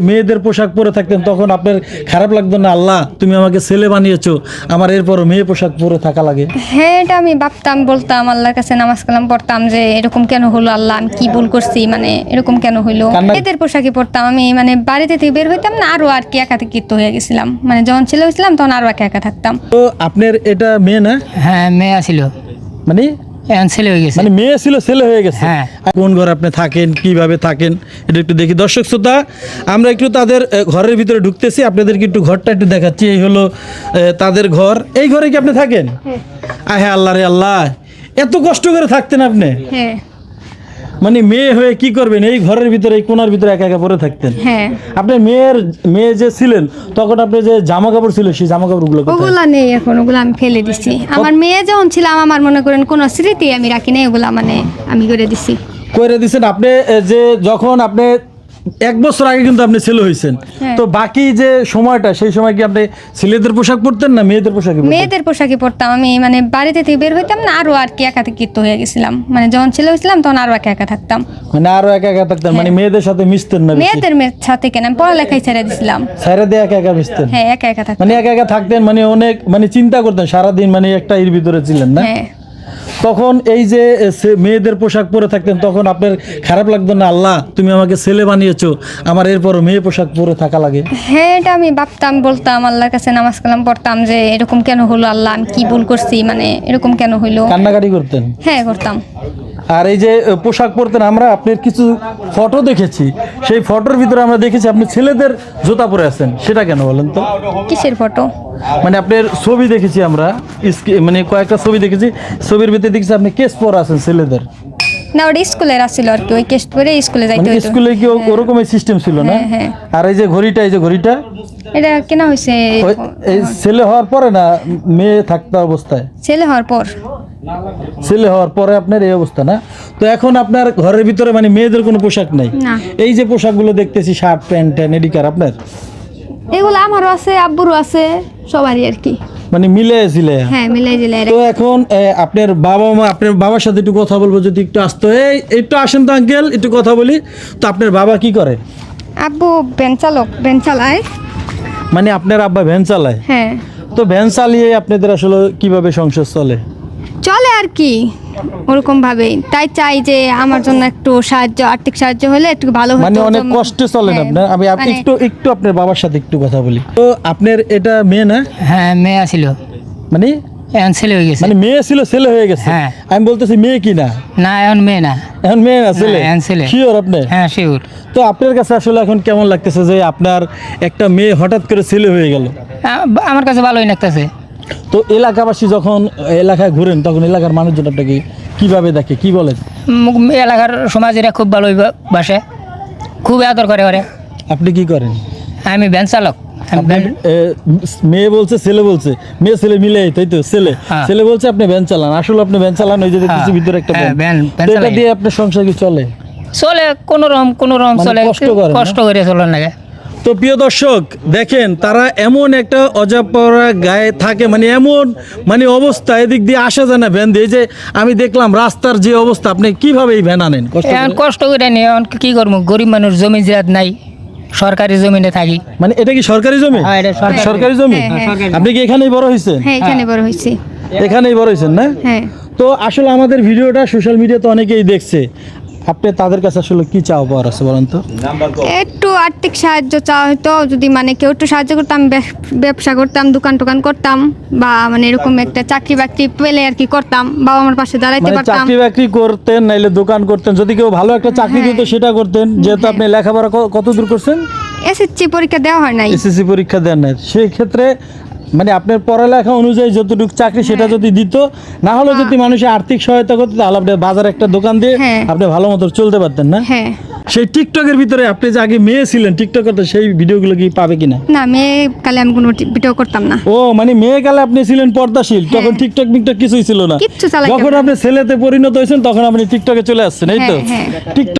মেয়েদের পোশাক পরে থাকতেন তখন আপনার খারাপ লাগতো না আল্লাহ তুমি আমাকে ছেলে বানিয়েছো আমার এরপর মেয়ে পোশাক পরে থাকা লাগে? হ্যাঁ এটা আমি ভাবতাম বলতাম আল্লাহর কাছে নামাজ কালাম পড়তাম যে এরকম কেন হলো আল্লাহ আমি কি ভুল করছি? মানে এরকম কেন হইল? কান্না- এদের পোশাকে পড়তাম আমি মানে বাড়িতে থেকে বের হইতাম না আরও আর কি একাকিত্ব হয়ে গেছিলাম। মানে যখন ছেলে হয়েছিলাম তখন আরও একা একা থাকতাম। তো আপনার এটা মেয়ে না? হ্যাঁ মেয়ে ছিল মানে এখন ছেলে হয়ে গেছে। মানে মেয়ে ছিল ছেলে হয়ে গেছে। হ্যাঁ। কোন ঘরে আপনি থাকেন কীভাবে থাকেন এটা একটু দেখি। দর্শক শ্রোতা আমরা একটু তাদের ঘরের ভিতরে ঢুকতেছি আপনাদেরকে একটু ঘরটা একটু দেখাচ্ছি। এই হলো তাদের ঘর। এই ঘরে কি আপনি থাকেন? আহে আল্লাহ রে আল্লাহ এত কষ্ট করে থাকতেন আপনি? হ্যাঁ। মানে মেয়ে হয়ে কি করবেন? এই ঘরের ভিতরে এই কোনার ভিতরে একা একা পরে থাকতেন। হ্যাঁ। আপনি মেয়ের মেয়ে যে ছিলেন তখন আপনি যে জামা কাপড় ছিল সেই জামা কাপড়গুলো ওগুলা নেই এখন ওগুলো আমি ফেলে দিছি। আমার মেয়ে যখন ছিলাম আমার মনে করেন কোনো স্মৃতি আমি রাখি নাই ওগুলা মানে আমি করে দিছি। করে দিছেন আপনি যে যখন আপনি এক বছর আগে কিন্তু আপনি ছেলে হয়েছেন হ্যাঁ। তো বাকি যে সময়টা সেই সময় কি আপনি ছেলেদের পোশাক পরতেন না মেয়েদের পোশাক মেয়েদের পোশাকে পড়তাম আমি মানে বাড়িতে থেকে বের হইতাম না আরও আর কি একাকিত্ব হয়ে গেছিলাম। মানে যখন ছেলে হয়েছিলাম তখন আরও একা একা থাকতাম। মানে আরও একা একা থাকতাম মানে মেয়েদের সাথে মিশতেন না মেয়েদের সাথে কেন? আমি পড়ালেখাই ছেড়ে দিছিলাম। সাইরা দিয়ে একা একা মিশতেন? হ্যাঁ একা একা থাকতাম। মানে একা একা থাকতেন মানে অনেক মানে চিন্তা করতেন সারাদিন মানে একটা এর ভিতরে ছিলেন না? হ্যাঁ। তখন এই যে মেয়েদের পোশাক পরে থাকতেন তখন আপনার খারাপ লাগতো না আল্লাহ তুমি আমাকে ছেলে বানিয়েছো আমার এরপর মেয়ে পোশাক পরে থাকা লাগে? হ্যাঁ এটা আমি ভাবতাম বলতাম আল্লাহর কাছে নামাজ কালাম পড়তাম যে এরকম কেন হলো? আল্লাহ আমি কি ভুল করছি? মানে এরকম কেন হইল? কান্নাকাটি করতেন? হ্যাঁ করতাম। আর এই যে পোশাক পরতেন আমরা আপনার কিছু ফটো দেখেছি। সেই ফটোর ভিতরে আমরা দেখেছি আপনি ছেলেদের জুতা পরে আছেন। সেটা কেন বলেন তো? কিসের ফটো? মানে আপনার ছবি দেখেছি আমরা মানে কয়েকটা ছবি দেখেছি। ছবির ভিতরে দেখেছি আপনি কেস পরা আছেন ছেলেদের। না ওটা স্কুলের আসছিল আর কি ওই কেস্ট করে স্কুলে যাইতে মানে স্কুলে কি ও- ওরকমই সিস্টেম ছিল না? হ্যাঁ, হ্যাঁ। আর এই যে ঘড়িটা এই যে ঘড়িটা? এটা কেনা হয়েছে এই ছেলে হওয়ার পরে না মেয়ে থাকতে অবস্থায়? ছেলে হওয়ার পর। ছেলে হওয়ার পরে আপনার এই অবস্থা না? তো এখন আপনার ঘরের ভিতরে মানে মেয়েদের কোনো পোশাক নাই? এই যে পোশাকগুলো দেখতেছি শার্ট প্যান্ট ট্যান্ট এডিকার আপনার? এগুলো আমারও আছে আব্বুরও আছে সবারই আর কি। মানে মিলে ছিলে? হ্যাঁ মিলাই জিলাই তো এখন আপনার বাবা মা আপনার বাবার সাথে একটু কথা বলব যদি একটু আসতো। এই একটু আসেন তো আঙ্কেল একটু কথা বলি। তো আপনার বাবা কি করে? আব্বু ভ্যান চালক ভ্যান চালায়। মানে আপনার আব্বা ভ্যান চালায়? হ্যাঁ। তো ভ্যান চালিয়ে আপনাদের আসলে কীভাবে সংসার চলে? চলে আর কি ওরকম ভাবেই তাই চাই যে আমার জন্য একটু সাহায্য আর্থিক সাহায্য হলে একটু ভালো হতো মানে অনেক কষ্টে চলেন হ্যাঁ, আপনার। আমি মানে- একটু একটু আপনার বাবার সাথে একটু কথা বলি। তো আপনার এটা মেয়ে না? হ্যাঁ মেয়ে ছিল মানে? এখন ছেলে হয়ে গেছে। মানে মেয়ে ছিল ছেলে হয়ে গেছে। হ্যাঁ। আমি বলতেছি মেয়ে কি না? না এখন মেয়ে না। এখন মেয়ে না ছেলে? এখন ছেলে। শিওর আপনি? হ্যাঁ শিওর তো আপনার কাছে আসলে এখন কেমন লাগতেছে যে আপনার একটা মেয়ে হঠাৎ করে ছেলে হয়ে গেল? আমার কাছে ভালোই লাগতেছে। তো এলাকাবাসী যখন এলাকায় ঘুরেন তখন এলাকার মানুষজন আপনাকে কীভাবে দেখে কি বলে এলাকার সমাজেরা খুব ভালোই বাসে। খুব আদর করে ওরে। আপনি কি করেন? আমি ভ্যান চালক। মেয়ে বলছে ছেলে বলছে। মেয়ে ছেলে মিলে তাই তো? ছেলে। হ্যাঁ। ছেলে বলছে আপনি ভ্যান চালান। আসলে আপনি ভ্যান চালান ওই যে দেখতেছি হ্যাঁ, ভিতরে একটা হ্যাঁ, ভ্যান। এটা দিয়ে আপনার সংসার কি চলে? চলে কোনো রকম কোনো রকম মানে চলে। কষ্ট করে কষ্ট করে চলার লাগে। তো প্রিয় দর্শক দেখেন তারা এমন একটা অজাপরা গায়ে থাকে মানে এমন মানে অবস্থা এদিক দিয়ে আসা যায় না ভ্যান দিয়ে। যে আমি দেখলাম রাস্তার যে অবস্থা আপনি কীভাবে এই ভ্যান আনেন? কষ্ট করে? নিয়ে এখন কি করব? গরিব মানুষ জমি জাত নাই সরকারি জমিনে থাকি। মানে এটা কি সরকারি জমি? হ্যাঁ, সরকারি। সরকারি জমি? হ্যাঁ, হ্যাঁ। আপনি কি এখানেই বড় হয়েছেন হ্যাঁ এখানে বড় হয়েছি এখানেই বড় হয়েছেন না? হ্যাঁ। তো আসলে আমাদের ভিডিওটা সোশ্যাল মিডিয়াতে অনেকেই দেখছে। আপনি তাদের কাছে আসলে কি চাও পাওয়ার আছে বলেন তো? একটু আর্থিক সাহায্য চাওয়া হতো যদি মানে কেউ একটু সাহায্য করতাম ব্যব- ব্যবসা করতাম দোকান টোকান করতাম বা মানে এরকম একটা চাকরি বাকরি পেলে আর কি করতাম বাবা আমার পাশে দাঁড়াইতে মানে পারতাম। চাকরি বাকরি করতেন নাইলে দোকান করতেন যদি কেউ ভালো একটা চাকরি হ্যাঁ। দিত সেটা করতেন। যেহেতু আপনি লেখাপড়া কত দূর করছেন? এসএসসি পরীক্ষা দেওয়া হয় নাই। এসএসসি পরীক্ষা দেন না সেই ক্ষেত্রে মানে আপনার পড়ালেখা অনুযায়ী যতটুকু চাকরি সেটা যদি দিত না হলে যদি মানুষের আর্থিক সহায়তা করতো তাহলে আপনি বাজারে একটা দোকান দিয়ে হ্যাঁ। আপনি ভালো মতো চলতে পারতেন না? হ্যাঁ। সেই টিকটকের ভিতরে আপনি যে আগে মেয়ে ছিলেন টিকটক করতে সেই ভিডিওগুলো কি পাবে কিনা? না মেয়ে কালে আমি কোনো ভিডিও করতাম না। ও মানে মেয়ে কালে আপনি ছিলেন পর্দাশীল তখন টিকটক মিকটক কিছুই ছিল না। যখন আপনি ছেলেতে পরিণত হয়েছেন তখন আপনি টিকটকে চলে আসছেন এই তো। হ্যাঁ, হ্যাঁ। টিকটক